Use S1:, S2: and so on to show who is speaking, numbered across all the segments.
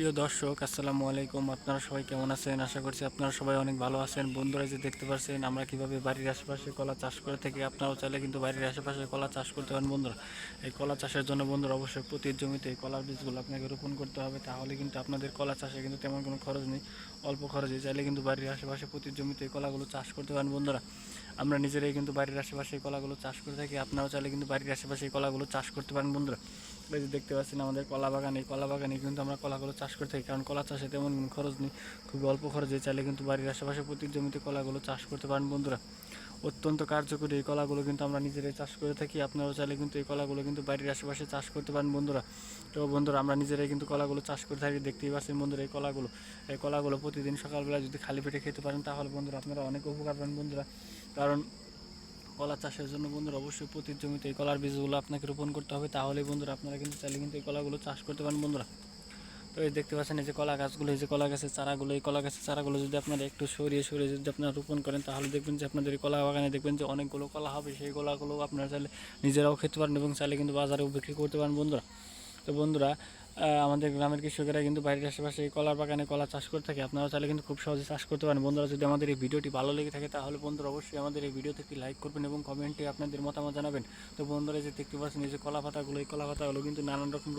S1: প্রিয় দর্শক, আসসালামু আলাইকুম। আপনারা সবাই কেমন আছেন? আশা করছি আপনারা সবাই অনেক ভালো আছেন। বন্ধুরা যে দেখতে পাচ্ছেন আমরা কীভাবে বাড়ির আশেপাশে কলা চাষ করে থাকি আপনারাও চাইলে কিন্তু বাড়ির আশেপাশে কলা চাষ করতে পারেন। বন্ধুরা, এই কলা চাষের জন্য বন্ধুরা অবশ্যই প্রতি জমিতে এই কলার বীজগুলো আপনাকে রোপণ করতে হবে। তাহলে কিন্তু আপনাদের কলা চাষে কিন্তু তেমন কোনো খরচ নেই, অল্প খরচে। চাইলে কিন্তু বাড়ির আশেপাশে প্রতি জমিতে এই কলাগুলো চাষ করতে পারেন বন্ধুরা। আমরা নিজেরাই কিন্তু বাড়ির আশেপাশে এই কলাগুলো চাষ করে থাকি। আপনারাও চাইলে কিন্তু বাড়ির আশেপাশে এই কলাগুলো চাষ করতে পারেন, বন্ধুরা। এই যে দেখতে পাচ্ছেন আমাদের কলা বাগান, এই কলা বাগানে কিন্তু আমরা কলাগুলো চাষ করে থাকি। কারণ কলা চাষে তেমন খরচ নেই, খুবই অল্প খরচে চাইলে কিন্তু বাড়ির আশেপাশে প্রতি জমিতে কলাগুলো চাষ করতে পারেন, বন্ধুরা। অত্যন্ত কার্যকরী এই কলাগুলো কিন্তু আমরা নিজেরাই চাষ করে থাকি। আপনারাও চাইলে কিন্তু এই কলাগুলো কিন্তু বাড়ির আশেপাশে চাষ করতে পারেন বন্ধুরা। তো বন্ধুরা, আমরা নিজেরাই কিন্তু কলাগুলো চাষ করে থাকি, দেখতেই পাচ্ছেন বন্ধুরা এই কলাগুলো। এই কলাগুলো প্রতিদিন সকালবেলা যদি খালি পেটে খেতে পারেন, তাহলে বন্ধুরা আপনারা অনেক উপকার পাবেন বন্ধুরা। কারণ কলা চাষের জন্য বন্ধুরা অবশ্যই প্রতি জমিতে এই কলার বীজগুলো আপনাকে রোপণ করতে হবে। তাহলে বন্ধুরা আপনারা কিন্তু চাইলে কিন্তু এই কলাগুলো চাষ করতে পারেন বন্ধুরা। তো এই দেখতে পাচ্ছেন এই যে কলা গাছগুলো, এই যে কলা গাছের চারাগুলো, এই কলা গাছের চারাগুলো যদি আপনারা একটু সরিয়ে সরিয়ে যদি আপনারা রোপণ করেন, তাহলে দেখবেন যে আপনাদের কলা বাগানে দেখবেন যে অনেকগুলো কলা হবে। সেই কলাগুলো আপনারা চাইলে নিজেরাও খেতে পারেন এবং চাইলে কিন্তু বাজারেও বিক্রি করতে পারেন বন্ধুরা। তো বন্ধুরা আমাদের গ্রামের কৃষকেরা কিন্তু বাড়ির আশেপাশে এই কলার বাগানে কলা চাষ করে থাকে। আপনারা চাইলে কিন্তু খুব সহজে চাষ করতে পারেন। বন্ধুরা, যদি আমাদের এই ভিডিওটি ভালো লেগে থাকে, তাহলে বন্ধুরা অবশ্যই আমাদের এই ভিডিওতে একটি লাইক করবেন এবং কমেন্টে আপনাদের মতামত জানাবেন। তো বন্ধুরা যে দেখতে পাচ্ছেন, এই যে কলা পাতাগুলো, এই কলা পাতাগুলো কিন্তু নানান রকম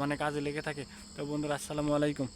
S1: মানে কাজে লেগে থাকে। তো বন্ধুরা, আসসালামু আলাইকুম।